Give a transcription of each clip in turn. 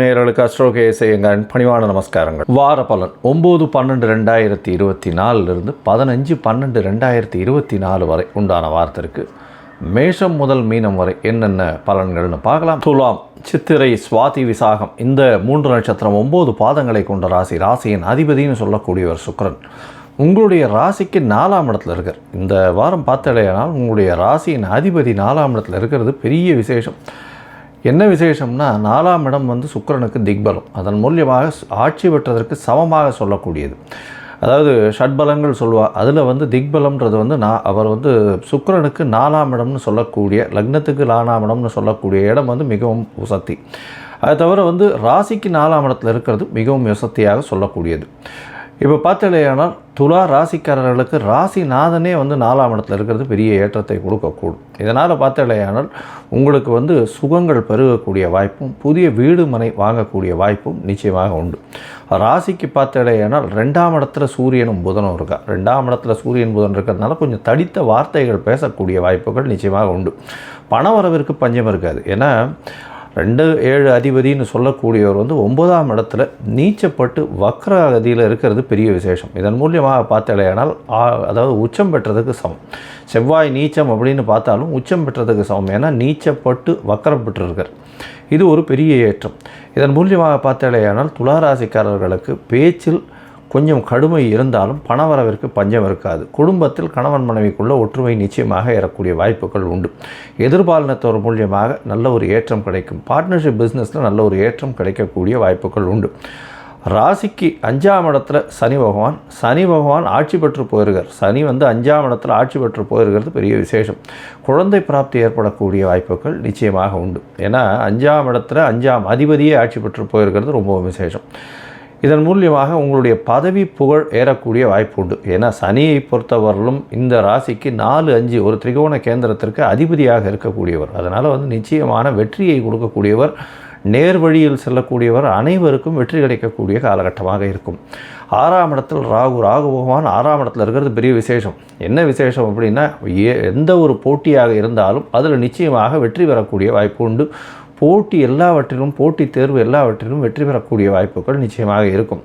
நேயர்களுக்கு அஸ்ட்ரோகே செய்யுங்கள் பணிவான நமஸ்காரங்கள். வார பலன் ஒம்பது பன்னெண்டு ரெண்டாயிரத்தி இருபத்தி நாலுலேருந்து பதினஞ்சு பன்னெண்டு ரெண்டாயிரத்தி இருபத்தி நாலு வரை உண்டான வாரத்திற்கு மேஷம் முதல் மீனம் வரை என்னென்ன பலன்கள்னு பார்க்கலாம். துலாம் சித்திரை சுவாதி விசாகம் இந்த மூன்று நட்சத்திரம் ஒம்பது பாதங்களை கொண்ட ராசி ராசியின் அதிபதினு சொல்லக்கூடியவர் சுக்ரன் உங்களுடைய ராசிக்கு நாலாம் இடத்துல இருக்கார். இந்த வாரம் பார்த்தடையானால் உங்களுடைய ராசியின் அதிபதி நாலாம் இடத்துல இருக்கிறது பெரிய விசேஷம். என்ன விசேஷம்னா நாலாம் இடம் வந்து சுக்கரனுக்கு திக்பலம். அதன் மூலியமாக ஆட்சி பெற்றதற்கு சமமாக சொல்லக்கூடியது. அதாவது ஷட்பலங்கள் சொல்லுவாள் அதில் வந்து திக்பலம்ன்றது வந்து நான் அவர் வந்து சுக்கரனுக்கு நாலாம் இடம்னு சொல்லக்கூடிய லக்னத்துக்கு நாலாம் இடம்னு சொல்லக்கூடிய இடம் வந்து மிகவும் உசத்தி. அது தவிர வந்து ராசிக்கு நாலாம் இடத்துல இருக்கிறது மிகவும் வசத்தியாக சொல்லக்கூடியது. இப்போ பார்த்தலையானால் துலா ராசிக்காரர்களுக்கு ராசிநாதனே வந்து நாலாம் இடத்துல இருக்கிறது பெரிய ஏற்றத்தை கொடுக்கக்கூடும். இதனால் பார்த்தலையானால் உங்களுக்கு வந்து சுகங்கள் பெருகக்கூடிய வாய்ப்பும் புதிய வீடு மனை வாங்கக்கூடிய வாய்ப்பும் நிச்சயமாக உண்டு. ராசிக்கு பார்த்தலையானால் ரெண்டாம் இடத்துல சூரியனும் புதனும் இருக்கா? ரெண்டாம் இடத்துல சூரியன் புதன் இருக்கிறதுனால கொஞ்சம் தடித்த வார்த்தைகள் பேசக்கூடிய வாய்ப்புகள் நிச்சயமாக உண்டு. பண வரவிற்கு பஞ்சம் இருக்காது. ஏன்னா ரெண்டு ஏழு அதிபதினு சொல்லக்கூடியவர் வந்து ஒன்பதாம் இடத்துல நீச்சப்பட்டு வக்ர அகதியில் இருக்கிறது பெரிய விசேஷம். இதன் மூலியமாக பார்த்தலையானால் அதாவது உச்சம் பெற்றதுக்கு சமம். செவ்வாய் நீச்சம் அப்படின்னு பார்த்தாலும் உச்சம் பெற்றதுக்கு சமம். ஏன்னா நீச்சப்பட்டு வக்கரம் பெற்றிருக்கார். இது ஒரு பெரிய ஏற்றம். இதன் மூலியமாக பார்த்தலையானால் துளாராசிக்காரர்களுக்கு பேச்சில் கொஞ்சம் கடுமை இருந்தாலும் பணவரவிற்கு பஞ்சம் இருக்காது. குடும்பத்தில் கணவன் மனைவிக்குள்ள ஒற்றுமை நிச்சயமாக ஏறக்கூடிய வாய்ப்புகள் உண்டு. எதிர்பாலினத்தோர் மூலியமாக நல்ல ஒரு ஏற்றம் கிடைக்கும். பார்ட்னர்ஷிப் பிஸ்னஸில் நல்ல ஒரு ஏற்றம் கிடைக்கக்கூடிய வாய்ப்புகள் உண்டு. ராசிக்கு அஞ்சாம் இடத்துல சனி பகவான். சனி பகவான் ஆட்சி பெற்று போயிருக்கார். சனி வந்து அஞ்சாம் இடத்துல ஆட்சி பெற்று போயிருக்கிறது பெரிய விசேஷம். குழந்தை பிராப்தி ஏற்படக்கூடிய வாய்ப்புகள் நிச்சயமாக உண்டு. ஏன்னா அஞ்சாம் இடத்துல அஞ்சாம் அதிபதியே ஆட்சி பெற்று போயிருக்கிறது ரொம்ப விசேஷம். இதன் மூலியமாக உங்களுடைய பதவி புகழ் ஏறக்கூடிய வாய்ப்பு உண்டு. ஏன்னா சனியை பொறுத்தவரையிலும் இந்த ராசிக்கு நாலு அஞ்சு ஒரு திரிகோண கேந்திரத்திற்கு அதிபதியாக இருக்கக்கூடியவர். அதனால் வந்து நிச்சயமான வெற்றியை கொடுக்கக்கூடியவர் நேர் வழியில் செல்லக்கூடியவர் அனைவருக்கும் வெற்றி கிடைக்கக்கூடிய காலகட்டமாக இருக்கும். ஆறாம் இடத்தில் ராகு ராகு பகவான் ஆறாம் இடத்துல இருக்கிறது பெரிய விசேஷம். என்ன விசேஷம் அப்படின்னா எந்த ஒரு போட்டியாக இருந்தாலும் அதில் நிச்சயமாக வெற்றி பெறக்கூடிய வாய்ப்பு உண்டு. போட்டி எல்லாவற்றிலும் போட்டி தேர்வு எல்லாவற்றிலும் வெற்றி பெறக்கூடிய வாய்ப்புகள் நிச்சயமாக இருக்கும்.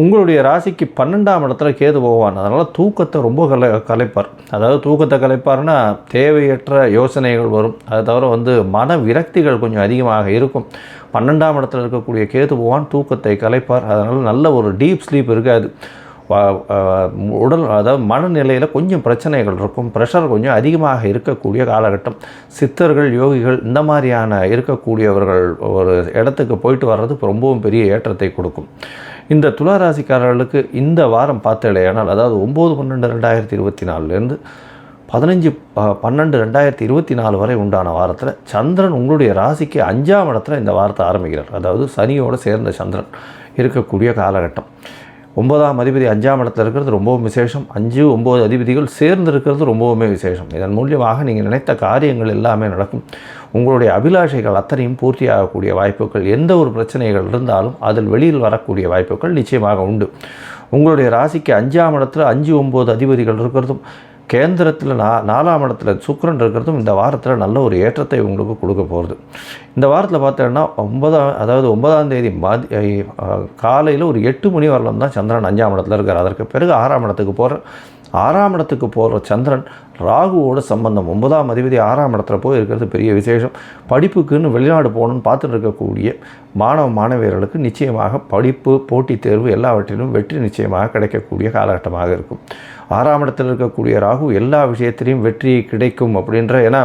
உங்களுடைய ராசிக்கு பன்னெண்டாம் இடத்துல கேது போவான் அதனால் தூக்கத்தை ரொம்ப கலை கலைப்பார். அதாவது தூக்கத்தை கலைப்பார்னா தேவையற்ற யோசனைகள் வரும். அது தவிர வந்து மன விரக்திகள் கொஞ்சம் அதிகமாக இருக்கும். பன்னெண்டாம் இடத்துல இருக்கக்கூடிய கேது போவான் தூக்கத்தை கலைப்பார். அதனால் நல்ல ஒரு டீப் ஸ்லீப் இருக்காது. உடல் அதாவது மனநிலையில் கொஞ்சம் பிரச்சனைகள் இருக்கும். ப்ரெஷர் கொஞ்சம் அதிகமாக இருக்கக்கூடிய காலகட்டம். சித்தர்கள் யோகிகள் இந்த மாதிரியான இருக்கக்கூடியவர்கள் ஒரு இடத்துக்கு போயிட்டு வர்றது ரொம்பவும் பெரிய ஏற்றத்தை கொடுக்கும். இந்த துளாராசிக்காரர்களுக்கு இந்த வாரம் பார்த்தலையானால் அதாவது ஒம்பது பன்னெண்டு ரெண்டாயிரத்தி இருபத்தி நாலுலேருந்து பதினஞ்சு பன்னெண்டு ரெண்டாயிரத்தி இருபத்தி நாலு வரை உண்டான வாரத்தில் சந்திரன் உங்களுடைய ராசிக்கு அஞ்சாம் இடத்துல இந்த வாரத்தை ஆரம்பிக்கிறார். அதாவது சனியோடு சேர்ந்த சந்திரன் இருக்கக்கூடிய காலகட்டம். ஒன்பதாம் அதிபதி அஞ்சாம் இடத்துல இருக்கிறது ரொம்பவும் விசேஷம். அஞ்சு ஒம்பது அதிபதிகள் சேர்ந்து இருக்கிறது ரொம்பவுமே விசேஷம். இதன் மூலியமாக நீங்கள் நினைத்த காரியங்கள் எல்லாமே நடக்கும். உங்களுடைய அபிலாஷைகள் அத்தனையும் பூர்த்தியாகக்கூடிய வாய்ப்புகள் எந்த ஒரு பிரச்சனைகள் இருந்தாலும் அதில் வெளியில் வரக்கூடிய வாய்ப்புகள் நிச்சயமாக உண்டு. உங்களுடைய ராசிக்கு அஞ்சாம் இடத்துல அஞ்சு ஒம்பது அதிபதிகள் இருக்கிறதும் கேந்திரத்தில் நா நாலாம் இடத்துல சுக்கரன் இருக்கிறதும் இந்த வாரத்தில் நல்ல ஒரு ஏற்றத்தை உங்களுக்கு கொடுக்க போகிறது இந்த வாரத்தில் பார்த்தோன்னா ஒன்பதாம் அதாவது ஒன்பதாம் தேதி மதி காலையில் ஒரு எட்டு மணி வரலாம் தான் சந்திரன் அஞ்சாம் இடத்துல இருக்கார். அதற்கு பிறகு ஆறாம் இடத்துக்கு போகிற ஆறாம் இடத்துக்கு போகிற சந்திரன் ராகுவோட சம்பந்தம் ஒன்பதாம் அதிபதி ஆறாம் இடத்துல போய் இருக்கிறது பெரிய விசேஷம். படிப்புக்குன்னு வெளிநாடு போகணுன்னு பார்த்துட்டு இருக்கக்கூடிய மாணவ மாணவியர்களுக்கு நிச்சயமாக படிப்பு போட்டித் தேர்வு எல்லாவற்றிலும் வெற்றி நிச்சயமாக கிடைக்கக்கூடிய காலகட்டமாக இருக்கும். ஆறாம் இடத்தில் இருக்கக்கூடிய ராகு எல்லா விஷயத்திலையும் வெற்றி கிடைக்கும் அப்படின்ற ஏன்னா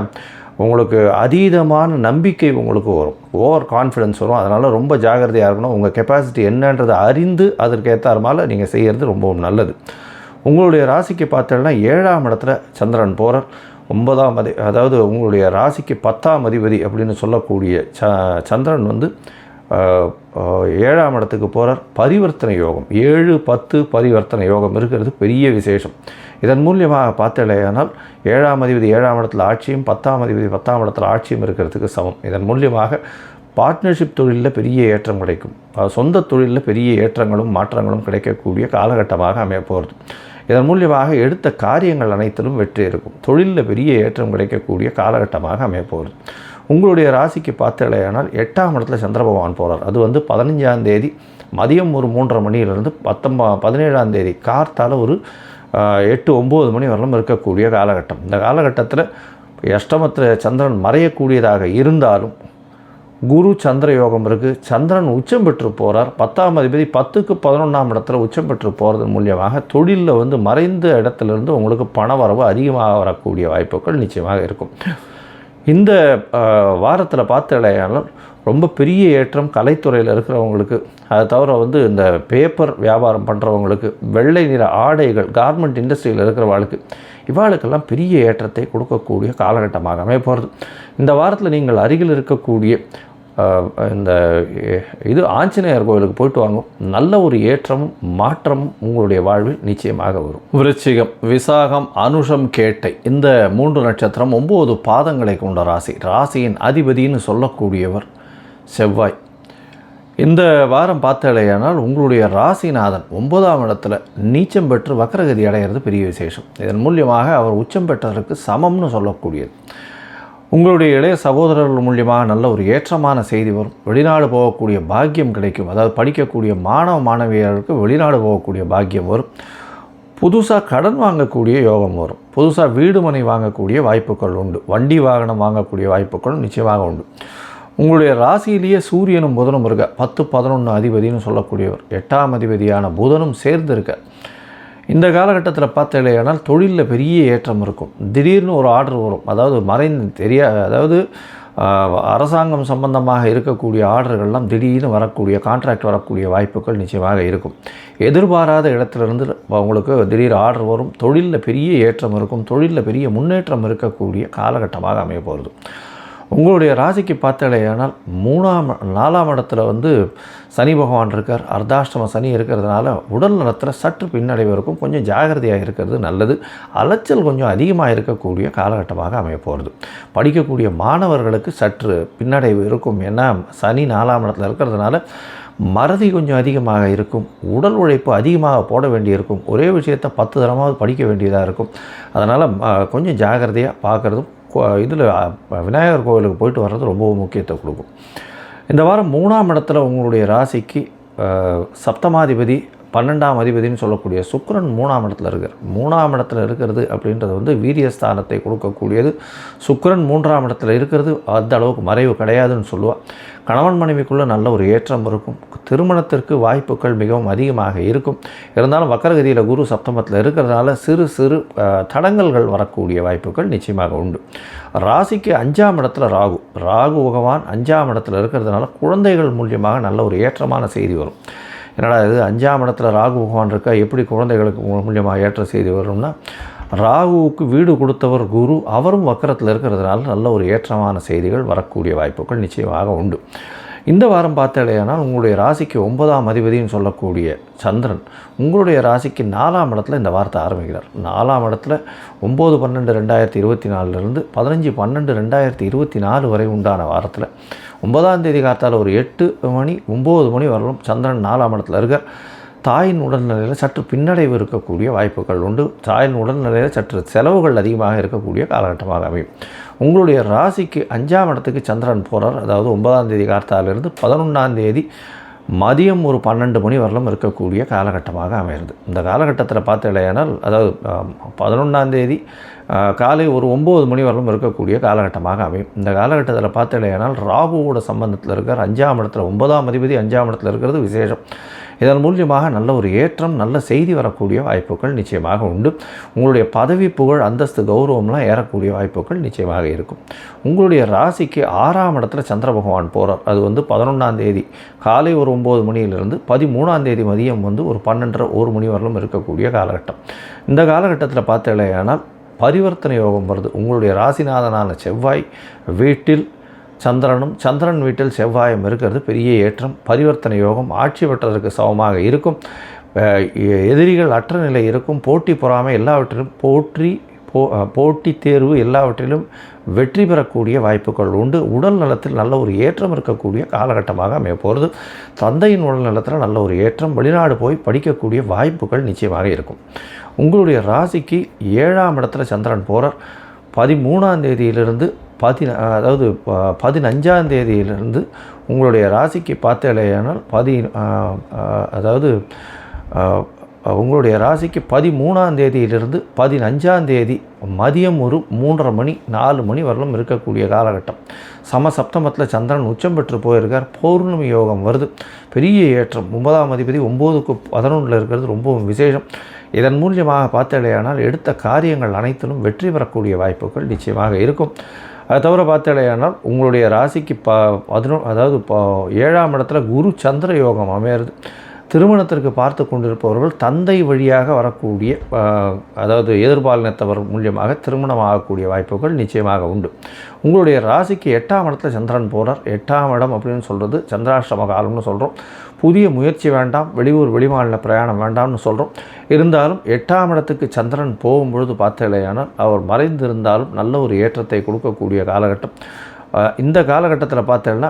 உங்களுக்கு அதீதமான நம்பிக்கை உங்களுக்கு வரும். ஓவர் கான்ஃபிடென்ஸ் வரும். அதனால் ரொம்ப ஜாகிரதையாக இருக்கணும். உங்கள் கெப்பாசிட்டி என்னன்றதை அறிந்து அதற்கு நீங்கள் செய்கிறது ரொம்பவும் நல்லது. உங்களுடைய ராசிக்கு பார்த்தோன்னா ஏழாம் இடத்துல சந்திரன் போகிறார் ஒன்பதாம் அதி அதாவது உங்களுடைய ராசிக்கு பத்தாம் அதிபதி அப்படின்னு சொல்லக்கூடிய ச சந்திரன் வந்து ஏழாம் இடத்துக்கு போகிறார் பரிவர்த்தனை யோகம். ஏழு பத்து பரிவர்த்தனை யோகம் இருக்கிறது. பெரிய விசேஷம். இதன் மூலியமாக பார்த்தலையானால் ஏழாம் அதிபதி ஏழாம் இடத்துல ஆட்சியும் பத்தாம் அதிபதி பத்தாம் இடத்துல ஆட்சியும் இருக்கிறதுக்கு சமம். இதன் மூலியமாக பார்ட்னர்ஷிப் தொழிலில் பெரிய ஏற்றம் கிடைக்கும். சொந்த தொழிலில் பெரிய ஏற்றங்களும் மாற்றங்களும் கிடைக்கக்கூடிய காலகட்டமாக அமைய போகிறது. இதன் மூலியமாக எடுத்த காரியங்கள் அனைத்திலும் வெற்றி இருக்கும். தொழிலில் பெரிய ஏற்றம் கிடைக்கக்கூடிய காலகட்டமாக அமையப்போகுது உங்களுடைய ராசிக்கு பார்த்தலையானால் எட்டாம் இடத்துல சந்திர பகவான் போகிறார் அது வந்து பதினஞ்சாம் தேதி மதியம் ஒரு மூன்றரை மணியிலிருந்து பத்தொம்பா பதினேழாம் தேதி கார்த்தால் ஒரு எட்டு ஒம்பது மணி வரலும் இருக்கக்கூடிய காலகட்டம். இந்த காலகட்டத்தில் அஷ்டமத்தில் சந்திரன் மறையக்கூடியதாக இருந்தாலும் குரு சந்திர யோகம் இருக்குது சந்திரன் உச்சம் பெற்று போகிறார் பத்தாம் அதிபதி பத்துக்கு பதினொன்றாம் இடத்துல உச்சம் பெற்று போகிறது மூலியமாக தொழிலில் வந்து மறைந்த இடத்துலேருந்து உங்களுக்கு பண வரவு அதிகமாக வரக்கூடிய வாய்ப்புகள் நிச்சயமாக இருக்கும். இந்த வாரத்தில் பார்த்தாலும் ரொம்ப பெரிய ஏற்றம் கலைத்துறையில் இருக்கிறவங்களுக்கு அதை தவிர வந்து இந்த பேப்பர் வியாபாரம் பண்ணுறவங்களுக்கு வெள்ளை நிற ஆடைகள் கார்மெண்ட் இண்டஸ்ட்ரியில் இருக்கிறவாளுக்கு இவாளுக்கெல்லாம் பெரிய ஏற்றத்தை கொடுக்கக்கூடிய காலகட்டமாகவே போகிறது இந்த வாரத்தில் நீங்கள் அருகில் இருக்கக்கூடிய இந்த இது ஆஞ்சநேயர் கோயிலுக்கு போயிட்டு வாங்க. நல்ல ஒரு ஏற்றம் மாற்றம் உங்களுடைய வாழ்வில் நிச்சயமாக வரும். விருச்சிகம் விசாகம் அனுஷம் கேட்டை இந்த மூன்று நட்சத்திரம் ஒம்பது பாதங்களை கொண்ட ராசி. ராசியின் அதிபதின்னு சொல்லக்கூடியவர் செவ்வாய். இந்த வாரம் பார்த்தாலேயானால் உங்களுடைய ராசிநாதன் ஒன்பதாம் இடத்துல நீச்சம் பெற்று வக்கரகதி அடைகிறது பெரிய விசேஷம். இதன் மூலியமாக அவர் உச்சம் பெற்றதற்கு சமம்னு சொல்லக்கூடியது. உங்களுடைய இளைய சகோதரர்கள் மூலியமாக நல்ல ஒரு ஏற்றமான செய்தி வரும். வெளிநாடு போகக்கூடிய பாக்கியம் கிடைக்கும். அதாவது படிக்கக்கூடிய மாணவ மாணவியர்களுக்கு வெளிநாடு போகக்கூடிய பாக்கியம் வரும். புதுசாக கடன் வாங்கக்கூடிய யோகம் வரும். புதுசாக வீடு மனை வாங்கக்கூடிய வாய்ப்புகள் உண்டு. வண்டி வாகனம் வாங்கக்கூடிய வாய்ப்புகளும் நிச்சயமாக உண்டு. உங்களுடைய ராசியிலேயே சூரியனும் புதனும் இருக்க பத்து பதினொன்று அதிபதினு சொல்லக்கூடியவர். எட்டாம் அதிபதியான புதனும் சேர்ந்து இருக்க இந்த காலகட்டத்தில் பார்த்தீங்கன்னா தொழிலில் பெரிய ஏற்றம் இருக்கும். திடீர்னு ஒரு ஆர்டர் வரும். அதாவது மறைந்து தெரியா அதாவது அரசாங்கம் சம்பந்தமாக இருக்கக்கூடிய ஆர்டர்கள்லாம் திடீர்னு வரக்கூடிய கான்ட்ராக்ட் வரக்கூடிய வாய்ப்புகள் நிச்சயமாக இருக்கும். எதிர்பாராத இடத்துலேருந்து உங்களுக்கு திடீர் ஆர்டர் வரும். தொழிலில் பெரிய ஏற்றம் இருக்கும். தொழிலில் பெரிய முன்னேற்றம் இருக்கக்கூடிய காலகட்டமாக அமைய போகிறது உங்களுடைய ராசிக்கு பார்த்தாலேயானால் மூணாம் நாலாம் இடத்துல வந்து சனி பகவான் இருக்கார். அர்த்தாஷ்டம சனி இருக்கிறதுனால உடல் நலத்தில் சற்று பின்னடைவு இருக்கும் கொஞ்சம் ஜாகிரதையாக இருக்கிறது நல்லது. அலைச்சல் கொஞ்சம் அதிகமாக இருக்கக்கூடிய காலகட்டமாக அமைய போகிறது படிக்கக்கூடிய மாணவர்களுக்கு சற்று பின்னடைவு இருக்கும். ஏன்னா சனி நாலாம் இடத்துல இருக்கிறதுனால மறதி கொஞ்சம் அதிகமாக இருக்கும். உடல் உழைப்பு அதிகமாக போட வேண்டியிருக்கும். ஒரே விஷயத்தை பத்து தரமாவது படிக்க வேண்டியதாக இருக்கும். அதனால் கொஞ்சம் ஜாகிரதையாக பார்க்குறதும் இதில் விநாயகர் கோவிலுக்கு போயிட்டு வர்றது ரொம்ப முக்கியத்துவம் கொடுக்கும். இந்த வாரம் மூணாம் இடத்துல உங்களுடைய ராசிக்கு சப்தமாதிபதி பன்னெண்டாம் அதிபதினு சொல்லக்கூடிய சுக்கரன் மூணாம் இடத்துல இருக்கார். மூணாம் இடத்துல இருக்கிறது அப்படின்றது வந்து வீரியஸ்தானத்தை கொடுக்கக்கூடியது. சுக்கரன் மூன்றாம் இடத்துல இருக்கிறது அந்த அளவுக்கு மறைவு கிடையாதுன்னு சொல்லுவாள் கணவன் மனைவிக்குள்ளே நல்ல ஒரு ஏற்றம் இருக்கும். திருமணத்திற்கு வாய்ப்புகள் மிகவும் அதிகமாக இருக்கும். இருந்தாலும் வக்கரகதியில் குரு சப்தமத்தில் இருக்கிறதுனால சிறு சிறு தடங்கல்கள் வரக்கூடிய வாய்ப்புகள் நிச்சயமாக உண்டு. ராசிக்கு அஞ்சாம் இடத்துல ராகு. ராகு பகவான் அஞ்சாம் இடத்துல இருக்கிறதுனால குழந்தைகள் மூலியமாக நல்ல ஒரு ஏற்றமான செய்தி வரும். என்னடா இது அஞ்சாம் இடத்துல ராகு பகவான் இருக்கா? எப்படி குழந்தைகளுக்கு மூலியமாக ஏற்ற செய்தி வரும்னா ராகுவுக்கு வீடு கொடுத்தவர் குரு அவரும் வக்கரத்தில் இருக்கிறதுனால நல்ல ஒரு ஏற்றமான செய்திகள் வரக்கூடிய வாய்ப்புகள் நிச்சயமாக உண்டு. இந்த வாரம் பார்த்தாலேனால் உங்களுடைய ராசிக்கு ஒன்பதாம் அதிபதினு சொல்லக்கூடிய சந்திரன் உங்களுடைய ராசிக்கு நாலாம் இடத்துல இந்த வார்த்தை ஆரம்பிக்கிறார். நாலாம் இடத்துல ஒம்பது பன்னெண்டு ரெண்டாயிரத்தி இருபத்தி நாலுலேருந்து பதினஞ்சு பன்னெண்டு ரெண்டாயிரத்தி இருபத்தி நாலு வரை உண்டான வாரத்தில் ஒன்பதாம் தேதி காத்தால் ஒரு எட்டு மணி ஒம்பது மணி வரலும் சந்திரன் நாலாம் இடத்துல இருக்க தாயின் உடல்நிலையில் சற்று பின்னடைவு இருக்கக்கூடிய வாய்ப்புகள் உண்டு. தாயின் உடல்நிலையில் சற்று செலவுகள் அதிகமாக இருக்கக்கூடிய காலகட்டமாக அமையும். உங்களுடைய ராசிக்கு அஞ்சாம் இடத்துக்கு சந்திரன் போகிறார் அதாவது ஒன்பதாம் தேதி கார்த்தாலிருந்து பதினொன்றாம் தேதி மதியம் ஒரு பன்னெண்டு மணி வரலும் இருக்கக்கூடிய காலகட்டமாக அமைகிறது. இந்த காலகட்டத்தில் பார்த்தீங்களேனால் அதாவது பதினொன்றாம் தேதி காலை ஒரு ஒம்பது மணி வரலும் இருக்கக்கூடிய காலகட்டமாக அமையும். இந்த காலகட்டத்தில் பார்த்தீங்களேனால் ராகுவோட சம்பந்தத்தில் இருக்கிற அஞ்சாம் இடத்துல ஒன்பதாம் அதிபதி அஞ்சாம் இடத்துல இருக்கிறது விசேஷம். இதன் மூலியமாக நல்ல ஒரு ஏற்றம் நல்ல செய்தி வரக்கூடிய வாய்ப்புகள் நிச்சயமாக உண்டு. உங்களுடைய பதவி புகழ் அந்தஸ்து கௌரவம்லாம் ஏறக்கூடிய வாய்ப்புகள் நிச்சயமாக இருக்கும். உங்களுடைய ராசிக்கு ஆறாம் இடத்துல சந்திர பகவான் போகிறார் அது வந்து பதினொன்றாம் தேதி காலை ஒரு ஒம்பது மணியிலிருந்து பதிமூணாம் தேதி மதியம் வந்து ஒரு பன்னெண்டரை ஒரு மணி வரலும் இருக்கக்கூடிய காலகட்டம். இந்த காலகட்டத்தில் பார்த்தீங்களேனால் பரிவர்த்தனை யோகம் வருது. உங்களுடைய ராசிநாதனான செவ்வாய் வீட்டில் சந்திரனும் சந்திரன் வீட்டில் செவ்வாயும் இருக்கிறது. பெரிய ஏற்றம். பரிவர்த்தனை யோகம் ஆட்சி பெற்றதற்கு சமமாக இருக்கும். எதிரிகள் அற்ற நிலை இருக்கும். போட்டி பொறாமை எல்லாவற்றிலும் போற்றி போ போட்டி தேர்வு எல்லாவற்றிலும் வெற்றி பெறக்கூடிய வாய்ப்புகள் உண்டு. உடல் நலத்தில் நல்ல ஒரு ஏற்றம் இருக்கக்கூடிய காலகட்டமாக அமைய போகிறது. தந்தையின் உடல் நலத்தில் நல்ல ஒரு ஏற்றம். வெளிநாடு போய் படிக்கக்கூடிய வாய்ப்புகள் நிச்சயமாக இருக்கும். உங்களுடைய ராசிக்கு ஏழாம் இடத்துல சந்திரன் போகிறார் பதிமூணாம் தேதியிலிருந்து பதி அதாவது ப- பதினஞ்சாம் தேதியிலிருந்து உங்களுடைய ராசிக்கு பார்த்தேலையானால் பதி அதாவது உங்களுடைய ராசிக்கு பதிமூணாம் தேதியிலிருந்து பதினஞ்சாம் தேதி மதியம் ஒரு மூன்றரை மணி நாலு மணி வரலும் இருக்கக்கூடிய காலகட்டம். சம சப்தமத்தில் சந்திரன் உச்சம் பெற்று போயிருக்கார். பௌர்ணமி யோகம் வருது. பெரிய ஏற்றம். ஒன்பதாம் அதிபதி ஒம்போதுக்கு பதினொன்றில் இருக்கிறது ரொம்பவும் விசேஷம். இதன் மூலியமாக பார்த்தலையானால் எடுத்த காரியங்கள் அனைத்திலும் வெற்றி பெறக்கூடிய வாய்ப்புகள் நிச்சயமாக இருக்கும். அதை தவிர பார்த்தலையானால் உங்களுடைய ராசிக்கு ப பதினொ அதாவது ப ஏழாம் இடத்துல குரு சந்திர யோகம் அமையிறது. திருமணத்திற்கு பார்த்து கொண்டிருப்பவர்கள் தந்தை வழியாக வரக்கூடிய அதாவது எதிர்பாலினத்தவர் மூலியமாக திருமணம் ஆகக்கூடிய வாய்ப்புகள் நிச்சயமாக உண்டு. உங்களுடைய ராசிக்கு எட்டாம் இடத்துல சந்திரன் போகிறார் எட்டாம் இடம் அப்படின்னு சொல்கிறது சந்திராஷ்டம காலம்னு சொல்கிறோம் புதிய முயற்சி வேண்டாம். வெளியூர் வெளிமாநில பிரயாணம் வேண்டாம்னு சொல்கிறோம் இருந்தாலும் எட்டாம் இடத்துக்கு சந்திரன் போகும்பொழுது பார்த்தலையானால் அவர் மறைந்திருந்தாலும் நல்ல ஒரு ஏற்றத்தை கொடுக்கக்கூடிய காலகட்டம். இந்த காலகட்டத்தில் பார்த்தேன்னா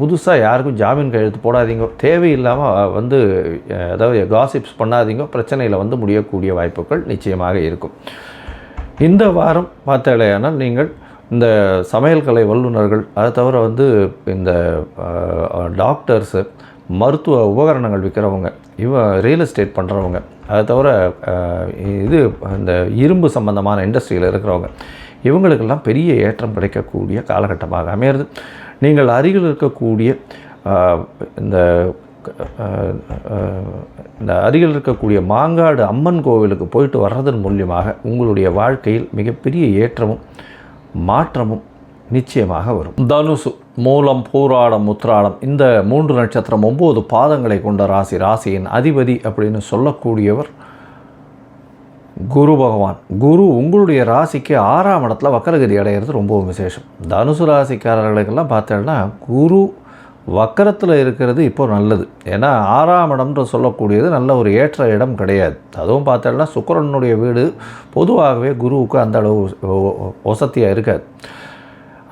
புதுசாக யாருக்கும் ஜாமீன் கையெழுத்து போடாதீங்க. தேவையில்லாமல் வந்து அதாவது காசிப்ஸ் பண்ணாதீங்க. பிரச்சனையில் வந்து முடியக்கூடிய வாய்ப்புகள் நிச்சயமாக இருக்கும். இந்த வாரம் பார்த்தலையானால் நீங்கள் இந்த சமையல் கலை வல்லுநர்கள் அதை தவிர வந்து இந்த டாக்டர்ஸு மருத்துவ உபகரணங்கள் விற்கிறவங்க இவ ரியல் எஸ்டேட் பண்ணுறவங்க அதை தவிர இது இந்த இரும்பு சம்பந்தமான இண்டஸ்ட்ரியில் இருக்கிறவங்க இவங்களுக்கெல்லாம் பெரிய ஏற்றம் கிடைக்கக்கூடிய காலகட்டமாக அமையிறது நீங்கள் அருகில் இருக்கக்கூடிய இந்த இந்த அருகில் இருக்கக்கூடிய மாங்காடு அம்மன் கோவிலுக்கு போயிட்டு வர்றதன் மூலியமாக உங்களுடைய வாழ்க்கையில் மிகப்பெரிய ஏற்றமும் மாற்றமும் நிச்சயமாக வரும். தனுசு மூலம் பூராடம் உத்ராடம் இந்த மூன்று நட்சத்திரம் ஒம்பது பாதங்களை கொண்ட ராசி ராசியின் அதிபதி அப்படின்னு சொல்லக்கூடியவர் குரு பகவான். குரு உங்களுடைய ராசிக்கு ஆறாம் இடத்துல வக்கரகதி அடைகிறது ரொம்பவும் விசேஷம். தனுசு ராசிக்காரர்களுக்கெல்லாம் பார்த்தோன்னா குரு வக்கரத்தில் இருக்கிறது இப்போ நல்லது. ஏன்னா ஆறாம் இடம்ன்ற சொல்லக்கூடியது நல்ல ஒரு ஏற்ற இடம் கிடையாது. அதுவும் பார்த்தோன்னா சுக்கரனுடைய வீடு பொதுவாகவே குருவுக்கு அந்த அளவு வசதியாக இருக்காது.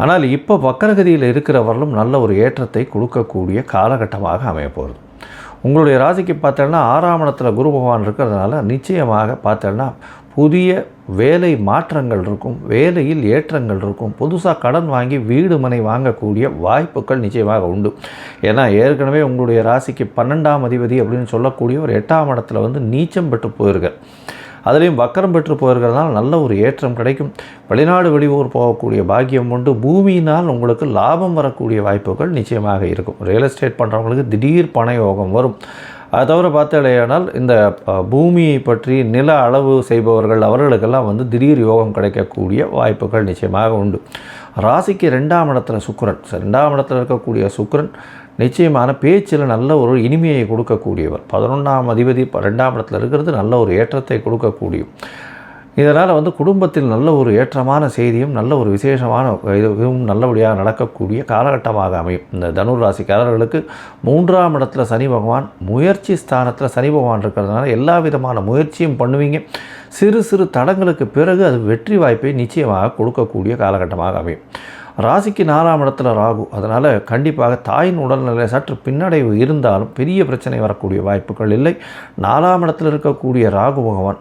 ஆனால் இப்போ வக்கரகதியில் இருக்கிறவர்களும் நல்ல ஒரு ஏற்றத்தை கொடுக்கக்கூடிய காலகட்டமாக அமையப்போகிறது உங்களுடைய ராசிக்கு பார்த்தோன்னா ஆறாம் இடத்துல குரு பகவான் இருக்கிறதுனால நிச்சயமாக பார்த்தோன்னா புதிய வேலை மாற்றங்கள் இருக்கும் வேலையில் ஏற்றங்கள் இருக்கும். புதுசாக கடன் வாங்கி வீடு மனை வாங்கக்கூடிய வாய்ப்புகள் நிச்சயமாக உண்டு. ஏன்னா ஏற்கனவே உங்களுடைய ராசிக்கு பன்னெண்டாம் அதிபதி அப்படின்னு சொல்லக்கூடிய ஒரு எட்டாம் இடத்துல வந்து நீச்சம் பெற்று போயிருக்கார். அதுலேயும் வக்கரம் பெற்று போயிருக்கிறதுனால நல்ல ஒரு ஏற்றம் கிடைக்கும். வெளிநாடு வெளியூர் போகக்கூடிய பாக்கியம் உண்டு. பூமியினால் உங்களுக்கு லாபம் வரக்கூடிய வாய்ப்புகள் நிச்சயமாக இருக்கும். ரியல் எஸ்டேட் பண்ணுறவங்களுக்கு திடீர் பண யோகம் வரும். அதை தவிர பார்த்தாலேயானால் இந்த பூமியை பற்றி நில அளவு செய்பவர்கள் அவர்களுக்கெல்லாம் வந்து திடீர் யோகம் கிடைக்கக்கூடிய வாய்ப்புகள் நிச்சயமாக உண்டு. ராசிக்கு ரெண்டாம் இடத்துல சுக்கரன். ரெண்டாம் இடத்துல இருக்கக்கூடிய சுக்கரன் நிச்சயமான பேச்சில் நல்ல ஒரு இனிமையை கொடுக்கக்கூடியவர். பதினொன்றாம் அதிபதி ரெண்டாம் இடத்துல இருக்கிறது நல்ல ஒரு ஏற்றத்தை கொடுக்கக்கூடிய இதனால் வந்து குடும்பத்தில் நல்ல ஒரு ஏற்றமான செய்தியும் நல்ல ஒரு விசேஷமான இதுவும் நல்லபடியாக நடக்கக்கூடிய காலகட்டமாக அமையும். இந்த தனுர் ராசிக்காரர்களுக்கு மூன்றாம் இடத்துல சனி பகவான் முயற்சி ஸ்தானத்தில் சனி பகவான் இருக்கிறதுனால எல்லா விதமான முயற்சியும் பண்ணுவீங்க. சிறு சிறு தடங்களுக்கு பிறகு அது வெற்றி வாய்ப்பை நிச்சயமாக கொடுக்கக்கூடிய காலகட்டமாக அமையும். ராசிக்கு நாலாம் இடத்துல ராகு அதனால் கண்டிப்பாக தாயின் உடல்நிலை சற்று பின்னடைவு இருந்தாலும் பெரிய பிரச்சனை வரக்கூடிய வாய்ப்புகள் இல்லை. நாலாம் இடத்துல இருக்கக்கூடிய ராகு பகவான்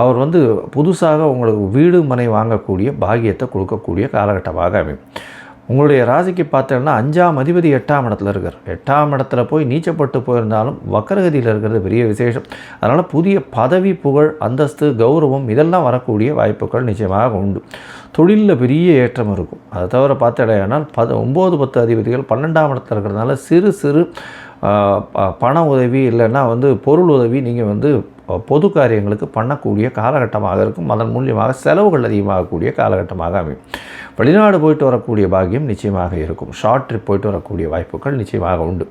அவர் வந்து புதுசாக உங்களுக்கு வீடு மனை வாங்கக்கூடிய பாக்கியத்தை கொடுக்கக்கூடிய காலகட்டமாக அமையும். உங்களுடைய ராசிக்கு பார்த்தோம்னா அஞ்சாம் அதிபதி எட்டாம் இடத்துல இருக்கார். எட்டாம் இடத்துல போய் நீச்சப்பட்டு போயிருந்தாலும் வக்கரகதியில் இருக்கிறது பெரிய விசேஷம். அதனால் புதிய பதவி புகழ் அந்தஸ்து கௌரவம் இதெல்லாம் வரக்கூடிய வாய்ப்புகள் நிச்சயமாக உண்டு. தொழிலில் பெரிய ஏற்றம் இருக்கும். அதை தவிர பார்த்தடையானால் பத ஒம்பது பத்து அதிபதிகள் பன்னெண்டாம் இடத்துல இருக்கிறதுனால சிறு சிறு பண உதவி இல்லைன்னா வந்து பொருள் உதவி நீங்கள் வந்து பொது காரியங்களுக்கு பண்ணக்கூடிய காலகட்டமாக இருக்கும். அதன் மூலியமாக செலவுகள் அதிகமாகக்கூடிய காலகட்டமாக அமையும். வெளிநாடு போயிட்டு வரக்கூடிய பாக்கியம் நிச்சயமாக இருக்கும். ஷார்ட் ட்ரிப் போயிட்டு வரக்கூடிய வாய்ப்புகள் நிச்சயமாக உண்டு.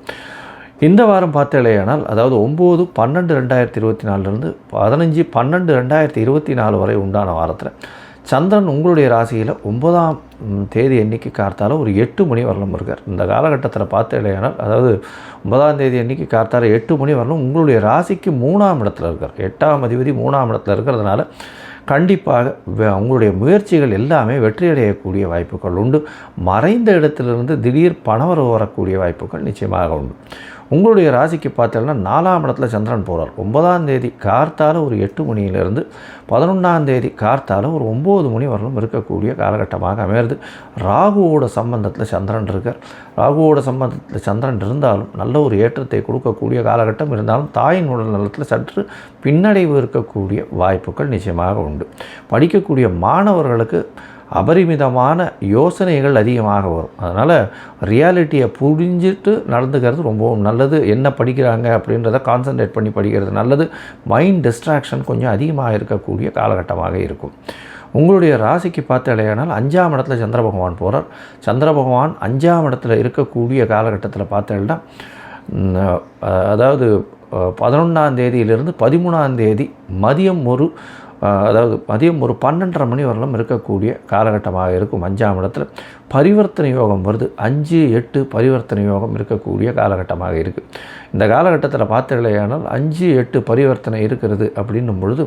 இந்த வாரம் பார்த்தேனால் அதாவது ஒம்பது பன்னெண்டு ரெண்டாயிரத்தி இருபத்தி நாலுலேருந்து பதினஞ்சு பன்னெண்டு ரெண்டாயிரத்தி இருபத்தி நாலு வரை உண்டான வாரத்தில் சந்திரன் உங்களுடைய ராசியில் ஒன்பதாம் தேதி அன்னைக்கு கார்த்தால ஒரு எட்டு மணி வரலும் இருக்கார். இந்த காலகட்டத்தில் பார்த்தேலையானால் அதாவது ஒன்பதாம் தேதி அன்னைக்கு கார்த்தால எட்டு மணி வரலும் உங்களுடைய ராசிக்கு மூணாம் இடத்துல இருக்கார். எட்டாம் அதிபதி மூணாம் இடத்துல இருக்கிறதுனால கண்டிப்பாக அவங்களுடைய உங்களுடைய முயற்சிகள் எல்லாமே வெற்றியடையக்கூடிய வாய்ப்புகள் உண்டு. மறைந்த இடத்திலிருந்து திடீர் பணவரவு வரக்கூடிய வாய்ப்புகள் நிச்சயமாக உண்டு. உங்களுடைய ராசிக்கு பார்த்தீங்கன்னா நாலாம் இடத்துல சந்திரன் போகிறார் ஒன்பதாம் தேதி கார்த்தால ஒரு எட்டு மணியிலிருந்து பதினொன்றாம் தேதி கார்த்தால ஒரு ஒம்பது மணி வரலும் இருக்கக்கூடிய காலகட்டமாக அமையிறது. ராகுவோட சம்பந்தத்தில் சந்திரன் இருக்கார். ராகுவோட சம்பந்தத்தில் சந்திரன் இருந்தாலும் நல்ல ஒரு ஏற்றத்தை கொடுக்கக்கூடிய காலகட்டம் இருந்தாலும் தாயின் உடல் நலத்தில் சற்று பின்னடைவு இருக்கக்கூடிய வாய்ப்புகள் நிச்சயமாக உண்டு. படிக்கக்கூடிய மாணவர்களுக்கு அபரிமிதமான யோசனைகள் அதிகமாக வரும். அதனால் ரியாலிட்டியை புரிஞ்சிட்டு நடந்துக்கிறது ரொம்பவும் நல்லது. என்ன படிக்கிறாங்க அப்படின்றத கான்சன்ட்ரேட் பண்ணி படிக்கிறது நல்லது. மைண்ட் டிஸ்ட்ராக்ஷன் கொஞ்சம் அதிகமாக இருக்கக்கூடிய காலகட்டமாக இருக்கும். உங்களுடைய ராசிக்கு பார்த்தாலேயானால் அஞ்சாம் இடத்துல சந்திர பகவான் போகிறார் சந்திர பகவான் அஞ்சாம் இடத்துல இருக்கக்கூடிய காலகட்டத்தில் பார்த்தேன்னா அதாவது பதினொன்றாம் தேதியிலிருந்து பதிமூணாம் தேதி மதியம் ஒரு அதாவது மதியம் ஒரு பன்னெண்டரை மணி வரலும் இருக்கக்கூடிய காலகட்டமாக இருக்கும். அஞ்சாம் இடத்துல பரிவர்த்தனை யோகம் வருது. அஞ்சு எட்டு பரிவர்த்தனை யோகம் இருக்கக்கூடிய காலகட்டமாக இருக்குது இந்த காலகட்டத்தில் பார்த்தீங்களேயானால் அஞ்சு எட்டு பரிவர்த்தனை இருக்கிறது அப்படின்னும் பொழுது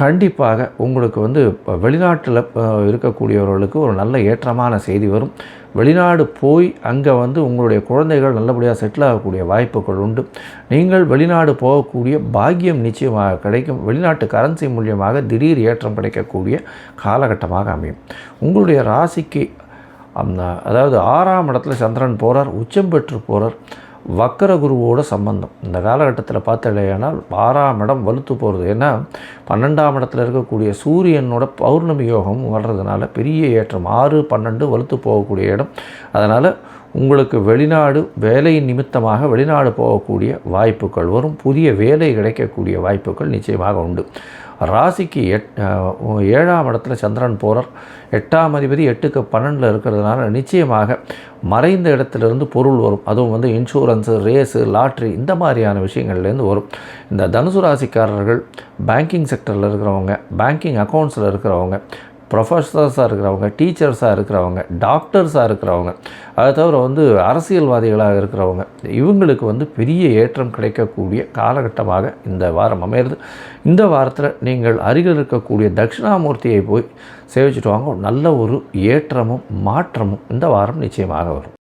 கண்டிப்பாக உங்களுக்கு வந்து வெளிநாட்டில் இருக்கக்கூடியவர்களுக்கு ஒரு நல்ல ஏற்றமான செய்தி வரும். வெளிநாடு போய் அங்கே வந்து உங்களுடைய குழந்தைகள் நல்லபடியாக செட்டில் ஆகக்கூடிய வாய்ப்புகள் உண்டு. நீங்கள் வெளிநாடு போகக்கூடிய பாக்கியம் நிச்சயமாக கிடைக்கும். வெளிநாட்டு கரன்சி மூலியமாக திடீர் ஏற்றம் கிடைக்கக்கூடிய காலகட்டமாக அமையும். உங்களுடைய ராசிக்கு அதாவது ஆறாம் இடத்துல சந்திரன் போகிறார் உச்சம் பெற்று போகிறார் வக்கர குருவோட சம்பந்தம். இந்த காலகட்டத்தில் பார்த்தலையானால் ஆறாம் இடம் வலுத்து போகிறது. ஏன்னா பன்னெண்டாம் இடத்துல இருக்கக்கூடிய சூரியனோட பௌர்ணமி யோகம் வர்றதுனால பெரிய ஏற்றம். ஆறு பன்னெண்டு வலுத்து போகக்கூடிய இடம். அதனால் உங்களுக்கு வெளிநாடு வேலை நிமித்தமாக வெளிநாடு போகக்கூடிய வாய்ப்புகள் வரும். புதிய வேலை கிடைக்கக்கூடிய வாய்ப்புகள் நிச்சயமாக உண்டு. ராசிக்கு எட் ஏழாம் இடத்துல சந்திரன் போகிறார் எட்டாம் அதிபதி எட்டுக்கு பன்னெண்டில் இருக்கிறதுனால நிச்சயமாக மறைந்த இடத்துலேருந்து பொருள் வரும். அதுவும் வந்து இன்சூரன்ஸு ரேஸு லாட்ரி இந்த மாதிரியான விஷயங்கள்லேருந்து வரும். இந்த தனுசு ராசிக்காரர்கள் பேங்கிங் செக்டரில் இருக்கிறவங்க பேங்கிங் அக்கௌண்ட்ஸில் இருக்கிறவங்க ப்ரொஃபஸர்ஸாக இருக்கிறவங்க டீச்சர்ஸாக இருக்கிறவங்க டாக்டர்ஸாக இருக்கிறவங்க அதை தவிர வந்து அரசியல்வாதிகளாக இருக்கிறவங்க இவங்களுக்கு வந்து பெரிய ஏற்றம் கிடைக்கக்கூடிய காலகட்டமாக இந்த வாரம் அமையிறது. இந்த வாரத்தில் நீங்கள் அருகில் இருக்கக்கூடிய தட்சிணாமூர்த்தியை போய் சேவிச்சுட்டு வாங்க. நல்ல ஒரு ஏற்றமும் மாற்றமும் இந்த வாரம் நிச்சயமாக வரும்.